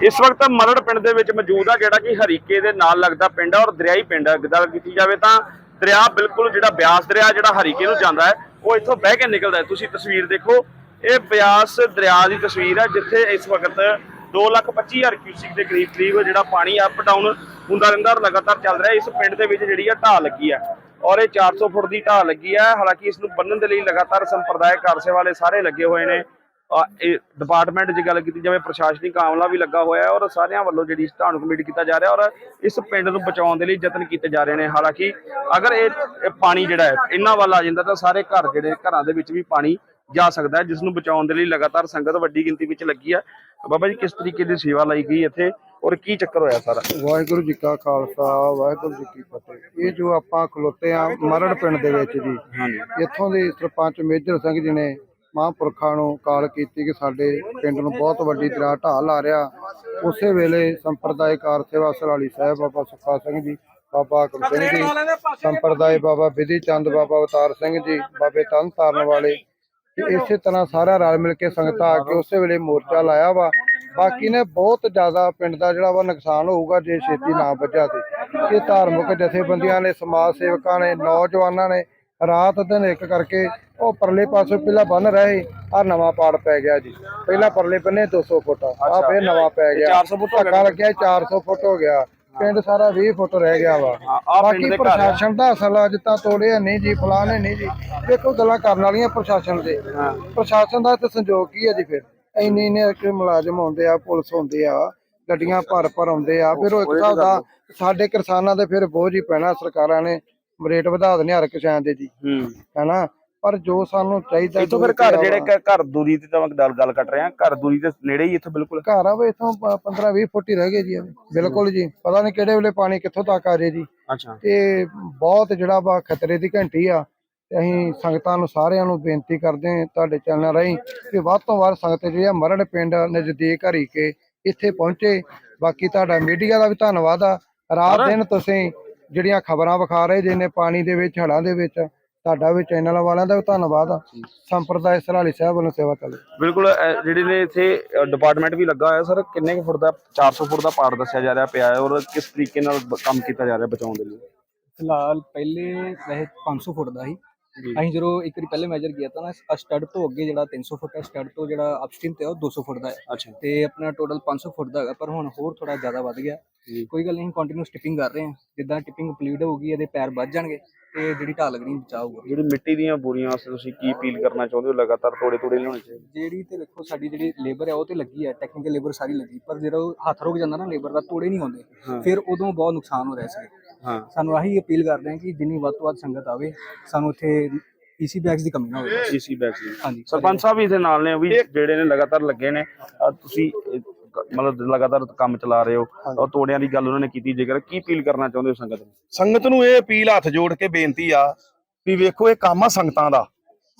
ਇਸ ਵਕਤ ਮਰੜ ਪਿੰਡ ਦੇ ਵਿੱਚ ਮੌਜੂਦ ਆ, ਜਿਹੜਾ ਕਿ ਹਰੀਕੇ ਦੇ ਨਾਲ ਲੱਗਦਾ ਪਿੰਡ ਆ ਔਰ ਦਰਿਆਈ ਪਿੰਡ ਆ। ਗੱਲ ਕੀਤੀ ਜਾਵੇ ਤਾਂ ਦਰਿਆ ਬਿਲਕੁਲ ਜਿਹੜਾ ਬਿਆਸ ਦਰਿਆ ਜਿਹੜਾ ਹਰੀਕੇ ਨੂੰ ਜਾਂਦਾ ਹੈ, ਉਹ ਇੱਥੋਂ ਬਹਿ ਕੇ ਨਿਕਲਦਾ ਹੈ। ਤੁਸੀਂ ਤਸਵੀਰ ਦੇਖੋ, ਇਹ ਬਿਆਸ ਦਰਿਆ ਦੀ ਤਸਵੀਰ ਹੈ ਜਿੱਥੇ ਇਸ ਵਕਤ 225000 ਕਿਊਸਿਕ ਦੇ ਕਰੀਬ ਕਰੀਬ ਜਿਹੜਾ ਪਾਣੀ ਅਪ ਡਾਊਨ ਹੁੰਦਾ ਰਹਿੰਦਾ ਔਰ ਲਗਾਤਾਰ ਚੱਲ ਰਿਹਾ। ਇਸ ਪਿੰਡ ਦੇ ਵਿੱਚ ਜਿਹੜੀ ਆ ਢਾਹ ਲੱਗੀ ਆ ਔਰ ਇਹ 400 ਫੁੱਟ ਦੀ ਢਾਹ ਲੱਗੀ ਆ। ਹਾਲਾਂਕਿ ਇਸ ਨੂੰ ਬੰਨਣ ਦੇ ਲਈ ਲਗਾਤਾਰ ਸੰਪਰਦਾਇਕ ਕਾਰਸੇ ਵਾਲੇ ਸਾਰੇ ਲੱਗੇ ਹੋਏ ਨੇ। ਡਿਪਾਰਟਮੈਂਟ ਦੀ ਗੱਲ ਕੀਤੀ ਜਾਵੇ ਪ੍ਰਸ਼ਾਸਨਿਕ ਆਮਲਾ ਵੀ ਲੱਗਾ ਹੋਇਆ ਹੈ ਔਰ ਸਾਰਿਆਂ ਵੱਲੋਂ ਜਿਹੜੀ ਇਸ ਢਾਹ ਨੂੰ ਕਮੇਟੀ ਕੀਤਾ ਜਾ ਰਿਹਾ ਔਰ ਇਸ ਪਿੰਡ ਨੂੰ ਬਚਾਉਣ ਦੇ ਲਈ ਯਤਨ ਕੀਤੇ ਜਾ ਰਹੇ ਨੇ। ਹਾਲਾਂਕਿ ਅਗਰ ਇਹ ਇਹ ਪਾਣੀ ਜਿਹੜਾ ਹੈ ਇਹਨਾਂ ਵੱਲ ਆ ਜਾਂਦਾ ਤਾਂ ਸਾਰੇ ਘਰ ਜਿਹੜੇ ਘਰਾਂ ਦੇ ਵਿੱਚ ਵੀ ਪਾਣੀ ਜਾ ਸਕਦਾ ਹੈ ਜਿਸ ਨੂੰ ਬਚਾਉਣ ਦੇ ਲਈ ਲਗਾਤਾਰ ਸੰਗਤ ਵੱਡੀ ਗਿਣਤੀ ਵਿੱਚ ਲੱਗੀ ਹੈ। ਬਾਬਾ ਜੀ ਕਿਸ ਤਰੀਕੇ ਦੀ ਸੇਵਾ ਲਈ ਗਈ ਇੱਥੇ ਔਰ ਕੀ ਚੱਕਰ ਹੋਇਆ ਸਾਰਾ? ਵਾਹਿਗੁਰੂ ਜੀ ਕਾ ਖਾਲਸਾ ਵਾਹਿਗੁਰੂ ਜੀ ਕੀ ਫਤਿਹ। ਇਹ ਜੋ ਆਪਾਂ ਖਲੋਤੇ ਆ ਮਰੜ ਪਿੰਡ ਦੇ ਵਿੱਚ ਜੀ ਹਾਂਜੀ। ਇੱਥੋਂ ਦੇ ਸਰਪੰਚ ਮੇਜਰ ਸਿੰਘ ਜੀ ਨੇ ਮਹਾਂਪੁਰਖਾਂ ਨੂੰ ਕਾਲ ਕੀਤੀ ਕਿ ਸਾਡੇ ਪਿੰਡ ਨੂੰ ਬਹੁਤ ਵੱਡੀ ਦਰਿਆ ਢਾਹ ਲਾ ਰਿਹਾ। ਉਸੇ ਵੇਲੇ ਸੰਪਰਦਾਇਕ ਕਾਰ ਸੇਵਾ ਸਰਾਲੀ ਸਾਹਿਬ ਬਾਬਾ ਸੁਖਾ ਸਿੰਘ ਜੀ, ਬਾਬਾ ਆਕਮ ਸਿੰਘ ਜੀ ਸੰਪਰਦਾਇ ਬਾਬਾ ਵਿਧੀ ਚੰਦ, ਬਾਬਾ ਅਵਤਾਰ ਸਿੰਘ ਜੀ, ਬਾਬੇ ਤਨ ਤਾਰਨ ਵਾਲੇ ਇਸੇ ਤਰ੍ਹਾਂ ਸਾਰਾ ਰਲ ਮਿਲ ਕੇ ਸੰਗਤਾਂ ਆ ਕੇ ਉਸੇ ਵੇਲੇ ਮੋਰਚਾ ਲਾਇਆ ਵਾ। ਬਾਕੀ ਨੇ ਬਹੁਤ ਜ਼ਿਆਦਾ ਪਿੰਡ ਦਾ ਜਿਹੜਾ ਵਾ ਨੁਕਸਾਨ ਹੋਊਗਾ ਜੇ ਛੇਤੀ ਨਾ ਬਚਾ ਤੇ। ਇਹ ਧਾਰਮਿਕ ਜਥੇਬੰਦੀਆਂ ਨੇ, ਸਮਾਜ ਸੇਵਕਾਂ ਨੇ, ਨੌਜਵਾਨਾਂ ਨੇ ਰਾਤ ਦਿਨ ਇੱਕ ਕਰਕੇ ਉਹ ਪਰਲੇ ਪਾਸੇ ਪਹਿਲਾਂ ਬੰਨ ਰਹੇ ਆ ਨਵਾਂ ਪਾੜ ਪੈ ਗਿਆ ਜੀ। ਪਹਿਲਾਂ ਪਰਲੇ ਬੰਨੇ 200 ਫੁੱਟ ਆ ਫੇਰ ਨਵਾਂ ਪੈ ਗਿਆ। 400 ਫੁੱਟ ਧੱਕਾ ਲੱਗਿਆ 400 ਫੁੱਟ ਹੋ ਗਿਆ। ਪਿੰਡ ਸਾਰਾ 20 ਫੁੱਟ ਰਹਿ ਗਿਆ ਵਾ। ਬਾਕੀ। ਪ੍ਰਸ਼ਾਸਨ ਦਾ ਅਸਲ ਅੱਜ ਤਾਂ ਤੋੜਿਆ ਨਹੀਂ ਜੀ ਫਲਾਣੇ ਨਹੀਂ ਜੀ। ਦੇਖੋ ਗੱਲਾਂ ਕਰਨ ਵਾਲੀਆਂ ਪ੍ਰਸ਼ਾਸਨ ਦੇ। ਪ੍ਰਸ਼ਾਸਨ ਦਾ ਤੇ ਸੰਜੋਗ ਕੀ ਹੈ ਜੀ ਫਿਰ? ਇੰਨੇ ਇੰਨੇ ਕਿ ਮੁਲਾਜ਼ਮ ਆਉਂਦੇ ਆ ਪੁਲਿਸ ਹੁੰਦੇ ਆ ਗੱਡੀਆਂ ਭਰ ਭਰ ਆਉਂਦੇ ਆ ਫਿਰ ਉਹ ਇੱਕ ਹਿਸਾਬ ਦਾ ਸਾਡੇ ਕਿਸਾਨਾਂ ਦੇ ਫਿਰ ਬੋਝ ਹੀ ਪੈਣਾ ਸਰਕਾਰਾਂ ਨੇ ਰੇਟ ਵਧਾ ਦੇਣੇ ਹਰ ਕਿਸਾਨ ਦੇ ਜੀ। ਹੂੰ। ਹੈਨਾ? ਪਰ ਜੋ ਸਾਨੂੰ ਚਾਹੀਦਾ ਇੱਥੋਂ ਫਿਰ ਘਰ ਜਿਹੜੇ ਘ- ਘਰ ਦੂਰੀ ਤੇ ਤਾਂ ਮੈਂ ਗੱਲ ਗੱਲ ਕੱਟ ਰਿਹਾ ਘਰ ਦੂਰੀ ਦੇ ਨੇੜੇ ਹੀ ਇੱਥੇ ਬਿਲਕੁਲ। ਘਰ ਆ ਵੇ ਇਥੋਂ 15 20 ਫੁੱਟ ਹੀ ਰਹਿ ਗਏ ਜੀ। ਬਿਲਕੁਲ ਜੀ। ਪਤਾ ਨਹੀਂ ਕਿਹੜੇ ਵੇਲੇ ਪਾਣੀ ਕਿੱਥੋਂ ਤੱਕ ਆ ਜੇ ਜੀ। ਅੱਛਾ। ਤੇ ਬਹੁਤ ਜਿਹੜਾ ਵਾ ਖਤਰੇ ਦੀ ਘੰਟੀ ਆ। ਤੇ ਅਸੀਂ ਸੰਗਤਾਂ ਨੂੰ ਸਾਰਿਆਂ ਨੂੰ ਬੇਨਤੀ ਕਰਦੇ ਹਾਂ ਤੁਹਾਡੇ ਚੈਨਲ ਰਾਹੀਂ ਕਿ ਵੱਧ ਤੋਂ ਵੱਧ ਸੰਗਤ ਜਿਹੜੀ ਆ ਮਰੜ ਪਿੰਡ ਨਜ਼ਦੀਕ ਹਰੀ ਕੇ ਇੱਥੇ ਪਹੁੰਚੇ। ਬਾਕੀ ਤੁਹਾਡਾ ਮੀਡੀਆ ਦਾ ਵੀ ਧੰਨਵਾਦ ਆ। ਰਾਤ ਦਿਨ ਤੁਸੀਂ ਜਿਹੜੀਆਂ ਖਬਰਾਂ ਵਿਖਾ ਰਹੇ ਜੇ ਨੇ ਪਾਣੀ ਦੇ ਵਿੱਚ ਹੜ੍ਹਾਂ ਦੇ ਵਿੱਚ ਤੁਹਾਡਾ ਵੀ ਚੈਨਲ ਵਾਲਿਆਂ ਦਾ ਵੀ ਧੰਨਵਾਦ ਆ। ਸੰਪਰਦਾਇ ਸਰਾਲੀ ਸਾਹਿਬ ਵੱਲੋਂ ਸੇਵਾ ਚੱਲ ਬਿਲਕੁਲ ਅਹ, ਜਿਹੜੇ ਨੇ ਇੱਥੇ ਡਿਪਾਰਟਮੈਂਟ ਵੀ ਲੱਗਾ ਹੋਇਆ ਸਰ ਕਿੰਨੇ ਕੁ ਫੁੱਟ ਦਾ 400 ਫੁੱਟ ਦਾ ਪਾੜ ਦੱਸਿਆ ਜਾ ਰਿਹਾ ਪਿਆ ਹੈ ਔਰ ਕਿਸ ਤਰੀਕੇ ਨਾਲ ਬ- ਕੰਮ ਕੀਤਾ ਜਾ ਰਿਹਾ ਬਚਾਉਣ ਦੇ ਲਈ? ਫਿਲਹਾਲ ਪਹਿਲੇ ਵੈਸੇ 500 ਫੁੱਟ ਦਾ ਸੀ। ਅਸੀਂ ਜਦੋਂ ਇੱਕ ਵਾਰੀ ਪਹਿਲੇ ਮੈਜਰ ਕੀਤਾ ਤਾਂ ਨਾ ਸਟੱਡ ਤੋਂ ਅੱਗੇ ਜਿਹੜਾ 300 ਫੁੱਟ ਹੈ ਸਟੱਡ ਤੋਂ ਜਿਹੜਾ ਅਪਸਟ੍ਰੀਮ ਤੇ ਆ ਉਹ 200 ਫੁੱਟ ਦਾ ਹੈ। ਤੇ ਆਪਣਾ ਟੋਟਲ 500 ਫੁੱਟ ਦਾ ਹੈਗਾ ਪਰ ਹੁਣ ਹੋਰ ਥੋੜਾ ਜ਼ਿਆਦਾ ਵੱਧ ਗਿਆ। ਕੋਈ ਗੱਲ ਨਹੀਂ ਕੰਟੀਨਿਊ ਸਟਿਪਿੰਗ ਕਰ ਰਹੇ ਹਾਂ। ਜਿੱਦਾਂ ਟਿਪਿੰਗ ਕੰਪਲੀਟ ਹੋਊਗੀ ਇਹਦੇ ਪੈਰ ਵੱਧ ਜਾਣਗੇ ਤੇ ਜਿਹੜੀ ਢਾਲ ਲੱਗਣੀ ਬਚਾਊਗਾ। ਜਿਹੜੀ ਮਿੱਟੀ ਦੀਆਂ ਬੋਰੀਆਂ ਵਾਸਤੇ ਤੁਸੀਂ ਕੀ ਅਪੀਲ ਕਰਨਾ ਚਾਹੁੰਦੇ ਹੋ? ਲਗਾਤਾਰ ਤੋੜੇ ਤੋੜੇ ਲਿਆਉਣੇ ਚਾਹੀਦੇ। ਜਿਹੜੀ ਤੇ ਦੇਖੋ ਸਾਡੀ ਜਿਹੜੀ ਲੇਬਰ ਹੈ ਉਹ ਤੇ ਲੱਗੀ ਹੈ। ਟੈਕਨੀਕਲ ਲੇਬਰ ਸਾਰੀ ਲੱਗੀ। ਪਰ ਜਦੋਂ ਉਹ ਹੱਥ ਰੁਕ ਜਾਂਦਾ ਨਾ ਲੇਬਰ ਦਾ ਤੋੜੇ ਨਹੀਂ ਹੁੰਦੇ। ਫਿਰ ਉਦੋਂ ਬਹੁਤ ਨੁਕਸਾਨ ਹੋ ਰਿਹਾ ਸੀ। ਹਾਂ। ਸਾਨੂੰ ਆਹੀ ਅਪੀਲ ਕਰਦੇ ਹਾਂ ਕਿ ਜਿੰਨੀ ਵੱਧ ਤੋਂ ਵੱਧ ਸੰਗਤ ਆਵੇ ਸਾਨੂੰ ਇੱਥੇ ਈਸੀ ਬੈਗਸ ਦੀ ਕਮੀ ਨਾ ਹੋਵੇ। ਈਸੀ ਬੈਕਸ ਦੀ। ਹਾਂਜੀ। ਸਰਪੰਚ ਸਾਹਿਬ ਵੀ ਇਹਦੇ ਨਾਲ ਨੇ ਉਹ ਵੀ ਜਿਹੜੇ ਨੇ ਲਗਾਤਾਰ ਲੱਗੇ ਨੇ। ਅਹ ਤੁਸੀਂ ਮਤਲਬ ਲਗਾਤਾਰ ਕੰਮ ਚਲਾ ਰਹੇ ਹੋ। ਔਰ ਤੋੜਿਆਂ ਦੀ ਗੱਲ ਉਹਨਾਂ ਨੇ ਕੀਤੀ। ਜੇਕਰ ਕੀ ਅਪੀਲ ਕਰਨਾ ਚਾਹੁੰਦੇ ਹੋ ਸੰਗਤ ਨੂੰ? ਸੰਗਤ ਨੂੰ ਇਹ ਅਪੀਲ ਹੱਥ ਜੋੜ ਕੇ ਬੇਨਤੀ ਆ ਵੀ ਵੇਖੋ ਇਹ ਕੰਮ ਆ ਸੰਗਤਾਂ ਦਾ।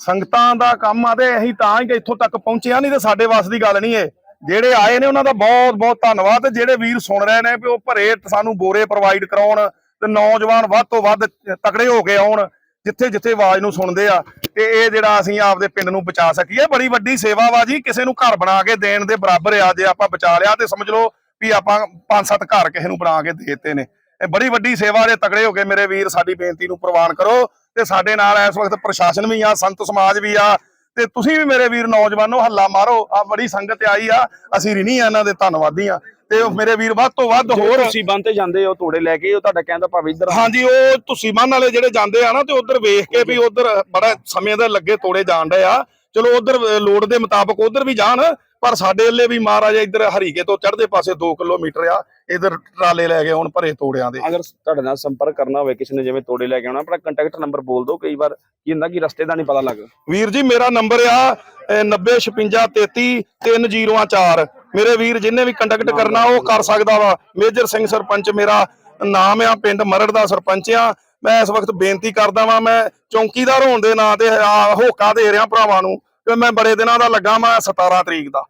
ਸੰਗਤਾਂ ਦਾ ਕੰਮ ਆ ਤੇ ਅਸੀਂ ਤਾਂ ਹੀ ਇੱਥੋਂ ਤੱਕ ਪਹੁੰਚਿਆ ਨਹੀਂ ਤੇ ਸਾਡੇ ਵੱਸ ਦੀ ਗੱਲ ਨਹੀਂ ਇਹ ਜਿਹੜੇ ਆਏ ਨੇ ਉਹਨਾਂ ਦਾ ਬਹੁਤ ਬਹੁਤ ਧੰਨਵਾਦ ਤੇ ਜਿਹੜੇ ਵੀਰ ਸੁਣ ਰਹੇ ਨੇ ਵੀ ਉਹ ਭਰੇ ਸਾਨੂੰ ਬੋਰੇ ਪ੍ਰੋਵਾਈਡ ਕਰਾਉਣ। ਤੇ ਨੌਜਵਾਨ ਵੱਧ ਤੋਂ ਵੱਧ ਤਕੜੇ ਹੋ ਕੇ ਆਉਣ, ਜਿੱਥੇ ਜਿੱਥੇ ਆਵਾਜ਼ ਨੂੰ ਸੁਣਦੇ ਆ, ਤੇ ਇਹ ਜਿਹੜਾ ਅਸੀਂ ਆਪਦੇ ਪਿੰਡ ਨੂੰ ਬਚਾ ਸਕੀਏ। ਬੜੀ ਵੱਡੀ ਸੇਵਾ ਵਾ ਜੀ, ਕਿਸੇ ਨੂੰ ਘਰ ਬਣਾ ਕੇ ਦੇਣ ਦੇ ਬਰਾਬਰ ਆ, ਜੇ ਆਪਾਂ ਬਚਾ ਲਿਆ ਤੇ ਸਮਝ ਲਓ ਵੀ ਆਪਾਂ ਪੰਜ ਸੱਤ ਘਰ ਕਿਸੇ ਨੂੰ ਬਣਾ ਕੇ ਦੇ ਦਿੱਤੇ ਨੇ। ਇਹ ਬੜੀ ਵੱਡੀ ਸੇਵਾ ਦੇ ਤਕੜੇ ਹੋ ਕੇ ਮੇਰੇ ਵੀਰ ਸਾਡੀ ਬੇਨਤੀ ਨੂੰ ਪ੍ਰਵਾਨ ਕਰੋ ਤੇ ਸਾਡੇ ਨਾਲ ਇਸ ਵਕਤ ਪ੍ਰਸ਼ਾਸਨ ਵੀ ਆ, ਸੰਤ ਸਮਾਜ ਵੀ ਆ, ਤੇ ਤੁਸੀਂ ਵੀ ਮੇਰੇ ਵੀਰ ਨੌਜਵਾਨੋ, ਹੱਲਾ ਮਾਰੋ। ਆ ਬੜੀ ਸੰਗਤ ਆਈ ਆ, ਅਸੀਂ ਰਿਣੀ ਆ, ਇਹਨਾਂ ਦੇ ਧੰਨਵਾਦੀ ਆ। ਤੇ ਉਹ ਮੇਰੇ ਵੀਰ ਵੱਧ ਤੋਂ ਵੱਧ ਹੋਰ ਤੁਸੀਂ ਬੰਨ ਤੇ ਜਾਂਦੇ ਹੋ ਤੋੜੇ ਲੈ ਕੇ ਉਹ ਤੁਹਾਡਾ ਕਹਿੰਦਾ ਭਾਵੇਂ ਇੱਧਰ ਹਾਂਜੀ ਉਹ ਤੁਸੀਂ ਮੰਨ ਵਾਲੇ ਜਿਹੜੇ ਜਾਂਦੇ ਆ ਨਾ ਤੇ ਉਧਰ ਵੇਖ ਕੇ ਵੀ ਉਧਰ ਬੜਾ ਸਮੇਂ ਦਾ ਲੱਗੇ ਤੋੜੇ ਜਾਣ ਡਏ ਆ। ਚਲੋ ਉਧਰ ਲੋੜ ਦੇ ਮੁਤਾਬਕ ਉਧਰ ਵੀ ਜਾਣ ਪਰ ਸਾਡੇ ਵੱਲੇ ਵੀ ਮਹਾਰਾਜ ਇੱਧਰ ਹਰੀਕੇ ਤੋਂ ਚੜ੍ਹਦੇ ਪਾਸੇ 2 ਕਿਲੋਮੀਟਰ ਆ। ਇਧਰ ਟਰਾਲੇ ਲੈ ਕੇ ਹੁਣ ਭਰੇ ਤੋੜਿਆਂ ਦੇ। ਅਗਰ ਤੁਹਾਡੇ ਨਾਲ ਸੰਪਰਕ ਕਰਨਾ ਹੋਵੇ ਕਿਸੇ ਨੇ ਜਿਵੇਂ ਤੋੜੇ ਲੈ ਕੇ ਆਉਣਾ ਆਪਣਾ ਕੰਟੈਕਟ ਨੰਬਰ ਬੋਲ ਦਿਓ ਕਈ ਵਾਰ। ਕੀ ਹੁੰਦਾ ਕਿ ਰਸਤੇ ਦਾ ਨਹੀਂ ਪਤਾ ਲੱਗ। ਵੀਰ ਜੀ ਮੇਰਾ ਨੰਬਰ ਆ 9056333004 ਮੇਰੇ ਵੀਰ ਜਿੰਨੇ ਵੀ ਕੰਡਕਟ ਕਰਨਾ, ਉਹ ਕਰ ਸਕਦਾ ਵਾ। ਮੇਜਰ ਸਿੰਘ ਸਰਪੰਚ ਮੇਰਾ ਨਾਮ ਆ, ਪਿੰਡ ਮਰੜ ਦਾ ਸਰਪੰਚ ਆ। ਮੈਂ ਇਸ ਵਕਤ ਬੇਨਤੀ ਕਰਦਾ ਵਾਂ, ਮੈਂ ਚੌਂਕੀਦਾਰ ਹੋਣ ਦੇ ਨਾਂ ਤੇ ਹੋਕਾ ਦੇ ਰਿਹਾ ਭਰਾਵਾਂ ਨੂੰ ਕਿ ਮੈਂ ਬੜੇ ਦਿਨਾਂ ਦਾ ਲੱਗਾ ਮੈਂ 17 ਤਰੀਕ ਦਾ।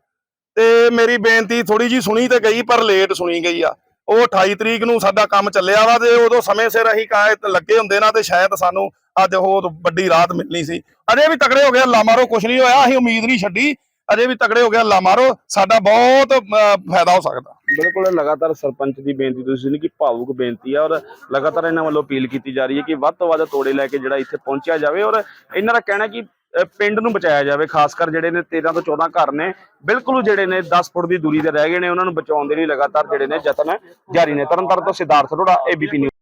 ਤੇ ਮੇਰੀ ਬੇਨਤੀ ਥੋੜੀ ਜੀ ਸੁਣੀ ਤੇ ਗਈ, ਪਰ ਲੇਟ ਸੁਣੀ ਗਈ ਆ। ਉਹ 28 ਤਰੀਕ ਨੂੰ ਸਾਡਾ ਕੰਮ ਚੱਲਿਆ ਵਾ ਤੇ ਉਦੋਂ ਸਮੇਂ ਸਿਰ ਅਸੀਂ ਕਾਇਤ ਲੱਗੇ ਹੁੰਦੇ ਨਾ ਤੇ ਸ਼ਾਇਦ ਸਾਨੂੰ ਅੱਜ ਉਹ ਵੱਡੀ ਰਾਤ ਮਿਲਣੀ ਸੀ। ਅਜੇ ਵੀ ਤਕੜੇ ਹੋ ਗਏ, ਅੱਲਾ ਮਾਰੋ, ਕੁਛ ਨਹੀਂ ਹੋਇਆ, ਅਸੀਂ ਉਮੀਦ ਨਹੀਂ ਛੱਡੀ। ਅਜੇ ਵੀ ਤਕੜੇ ਹੋ ਗਿਆ ਲਾ ਮਾਰੋ, ਸਾਡਾ ਬਹੁਤ ਫਾਇਦਾ ਹੋ ਸਕਦਾ। ਬਿਲਕੁਲ, ਲਗਾਤਾਰ ਸਰਪੰਚ ਦੀ ਬੇਨਤੀ ਤੁਸੀਂ ਸੁਣੀ ਕਿ ਭਾਵੁਕ ਬੇਨਤੀ ਹੈ ਔਰ ਲਗਾਤਾਰ ਇਹਨਾਂ ਵੱਲੋਂ ਅਪੀਲ ਕੀਤੀ ਜਾ ਰਹੀ ਹੈ ਕਿ ਵੱਧ ਤੋਂ ਵੱਧ ਤੋੜੇ ਲੈ ਕੇ ਜਿਹੜਾ ਇੱਥੇ ਪਹੁੰਚਿਆ ਜਾਵੇ ਔਰ ਇਹਨਾਂ ਦਾ ਕਹਿਣਾ ਕਿ ਪਿੰਡ ਨੂੰ ਬਚਾਇਆ ਜਾਵੇ, ਖਾਸ ਕਰ ਜਿਹੜੇ ਨੇ 13 ਤੋਂ 14 ਘਰ ਨੇ, ਬਿਲਕੁਲ ਜਿਹੜੇ ਨੇ 10 ਫੁੱਟ ਦੀ ਦੂਰੀ ਤੇ ਰਹਿ ਗਏ ਨੇ, ਉਹਨਾਂ ਨੂੰ ਬਚਾਉਣ ਦੇ ਲਈ ਲਗਾਤਾਰ ਜਿਹੜੇ ਨੇ ਯਤਨ ਜਾਰੀ ਨੇ। ਤਰਨਤਾਰਨ ਤੋਂ ਸਿਧਾਰਥ ਅਰੋੜਾ ਏਬੀਪੀ ਨਿਊਜ਼